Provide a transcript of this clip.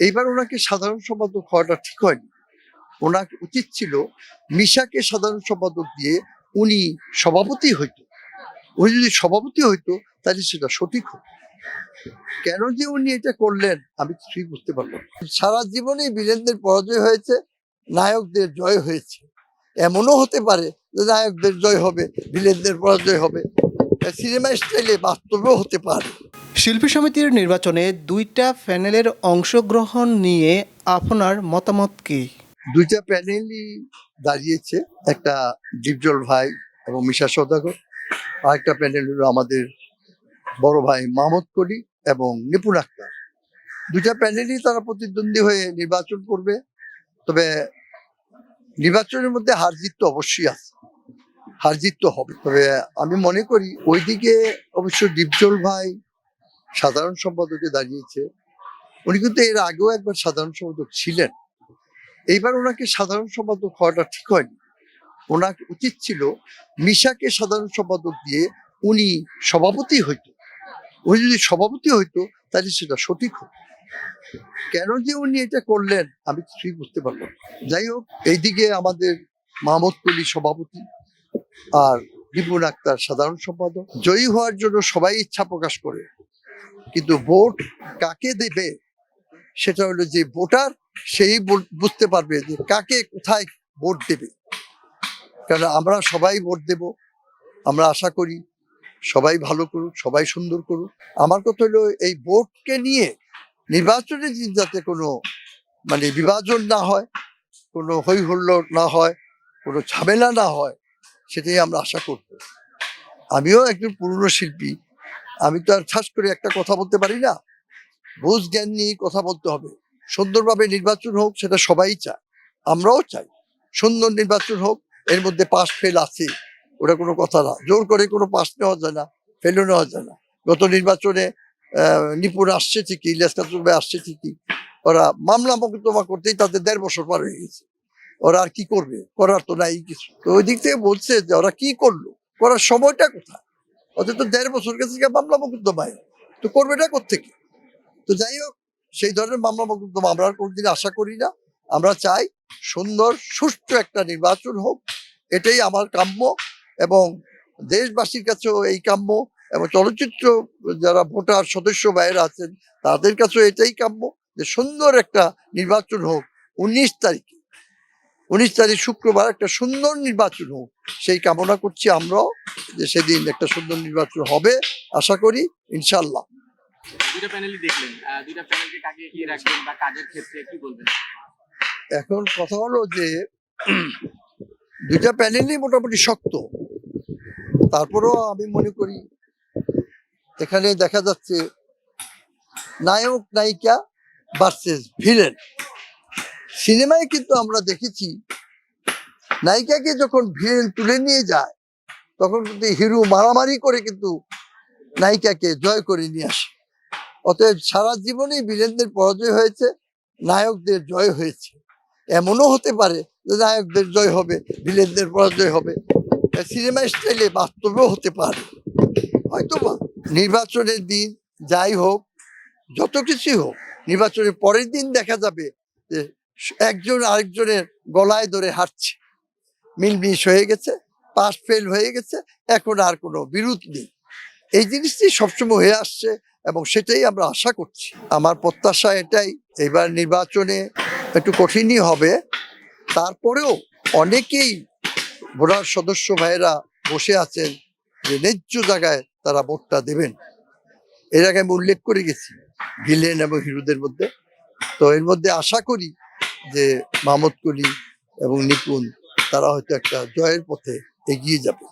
এইবার ওনাকে সাধারণ সম্পাদক হওয়াটা ঠিক হয়নি। ওনার উচিত ছিল মিশাকে সাধারণ সম্পাদক দিয়ে উনি সভাপতি হইতো। উনি যদি সভাপতি হইতো, তাহলে সেটা সঠিক হতো। কেন যে উনি এটা করলেন, আমি কিছুই বুঝতে পারলাম। সারা জীবনেই ভিলেনদের পরাজয় হয়েছে, নায়কদের জয় হয়েছে। এমনও হতে পারে যে নায়কদের জয় হবে ভিলেনদের পরাজয় হবে। সিনেমা স্টাইলে বাস্তবেও হতে পারে। শিল্পী সমিতির নির্বাচনে দুইটা প্যানেলের অংশগ্রহণ নিয়ে আপনার মতামত কি? দুইটা প্যানেলই দাঁড়িয়েছে, একটা ডিপজল ভাই এবং মিশা সৌদাগর। আর একটা প্যানেল হলো আমাদের বড় ভাই মাহমুদ কলি এবং নিপুণ আক্তার। দুইটা প্যানেলই তারা প্রতিদ্বন্দ্বী হয়ে নির্বাচন করবে, তবে নির্বাচনের মধ্যে হার জিত তো অবশ্যই আছে। হার জিত তো হবে। তবে আমি মনে করি ওইদিকে অবশ্য ডিপজল ভাই সাধারণ সম্পাদকে দাঁড়িয়েছে। উনি কিন্তু এর আগেও একবার সাধারণ সম্পাদক ছিলেন। এইবার ওনাকে সাধারণ সম্পাদক হওয়াটা ঠিক হয়নি। ওনার উচিত ছিল মিশাকে সাধারণ সম্পাদক দিয়ে উনি সভাপতি হইতো। উনি যদি সভাপতি হইতো, তাহলে সেটা সঠিক হতো। কেন যে উনি এটা করলেন, আমি কিছুই বুঝতে পারলাম যাই হোক, এইদিকে আমাদের মাহমুদ কলি সভাপতি আর বিপুল আক্তার সাধারণ সম্পাদক। জয়ী হওয়ার জন্য সবাই ইচ্ছা প্রকাশ করে। কিন্তু ভোট কাকে দেবে সেটা হলো যে ভোটার সেই বুঝতে পারবে যে কাকে কোথায় ভোট দেবে। কারণ আমরা সবাই ভোট দেব, আমরা আশা করি সবাই ভালো করুক, সবাই সুন্দর করুক। আমার কথা হলো এই ভোটকে নিয়ে নির্বাচনের দিন যাতে কোনো মানে বিভাজন না হয়, কোনো হই হুল্লোড় না হয়, কোনো ঝামেলা না হয়, সেটাই আমরা আশা করব। আমিও একজন পুরনো শিল্পী আমি তো আর ঠাস করে একটা কথা বলতে পারি না। বুঝ জ্ঞান নিয়ে কথা বলতে হবে। সুন্দরভাবে নির্বাচন হোক, সেটা সবাই চায়। আমরাও চাই। সুন্দর নির্বাচন হোক, এর মধ্যে পাস ফেল আছে। ওটা কোনো কথা না। জোর করে কোনো পাস নেওয়া যায় না ফেলও নেওয়া যায় না। গত নির্বাচনে নিপুণ আসছে ঠিকই ইলিয়াস কাতুবে আসছে ঠিকই। ওরা মামলা মোকদ্দমা করতেই তাদের দেড় বছর পার হয়ে গেছে। ওরা আর কি করবে? করার তো নাই কিছু। তো ওই দিক থেকে বলছে যে ওরা কি করল? করার সময়টা কোথায়? তো দেড় বছর গেছে মামলা মোকদ্দমায় তো করবেটা কোথেকে তো যাই হোক, সেই ধরনের মামলা মোকদ্দমা আমরা আর কোনোদিন আশা করি না। আমরা চাই সুন্দর, সুষ্ঠু একটা নির্বাচন হোক। এটাই আমার কাম্য এবং দেশবাসীর কাছেও এই কাম্য এবং চলচ্চিত্র যারা ভোটার সদস্য বাইরে আছেন, তাদের কাছেও এটাই কাম্য যে সুন্দর একটা নির্বাচন হোক উনিশ তারিখে। উনিশ তারিখ শুক্রবার একটা সুন্দর নির্বাচন হোক। সেই কামনা করছি আমরাও যে সেদিন একটা সুন্দর নির্বাচন হবে। আশা করি ইনশাল্লাহ দুইটা প্যানেলই দেখলেন। দুইটা প্যানেলকে কাকে এগিয়ে রাখবেন বা কাজের ক্ষেত্রে কি বলবেন? এখন কথা হলো যে দুইটা প্যানেলই মোটামুটি শক্ত। তারপরেও আমি মনে করি এখানে দেখা যাচ্ছে নায়ক নায়িকা ভার্সেস ভিলেন সিনেমায় কিন্তু আমরা দেখেছি, নায়িকাকে যখন ভিলেন তুলে নিয়ে যায়, তখন কিন্তু হিরো মারামারি করে কিন্তু নায়িকাকে জয় করে নিয়ে আসে। অতএব সারা জীবনেই ভিলেনদের পরাজয় হয়েছে, নায়কদের জয় হয়েছে। এমনও হতে পারে যে নায়কদের জয় হবে, ভিলেনদের পরাজয় হবে। সিনেমা স্টাইলে বাস্তবেও হতে পারে। হয়তো বা নির্বাচনের দিন যাই হোক, যত কিছুই হোক, নির্বাচনের পরের দিন দেখা যাবে যে একজন আরেকজনের গলায় ধরে হাঁটছে। মিলমিশ হয়ে গেছে পাস ফেল হয়ে গেছে, এখন আর কোনো বিরোধ নেই। এই জিনিসটি সবসময় হয়ে আসছে এবং সেটাই আমরা আশা করছি। আমার প্রত্যাশা এটাই, এবার নির্বাচনে একটু কঠিনই হবে। তারপরেও অনেকেই ভোটার সদস্য ভাইয়েরা বসে আছেন যে ন্যায্য জায়গায় তারা ভোটটা দেবেন। এর আগে আমি উল্লেখ করে গেছি, ভিলেন এবং হিরোদের মধ্যে। তো এর মধ্যে আশা করি যে মাহমুদ কলি এবং নিপুণ তারা হয়তো একটা জয়ের পথে এগিয়ে যাবে।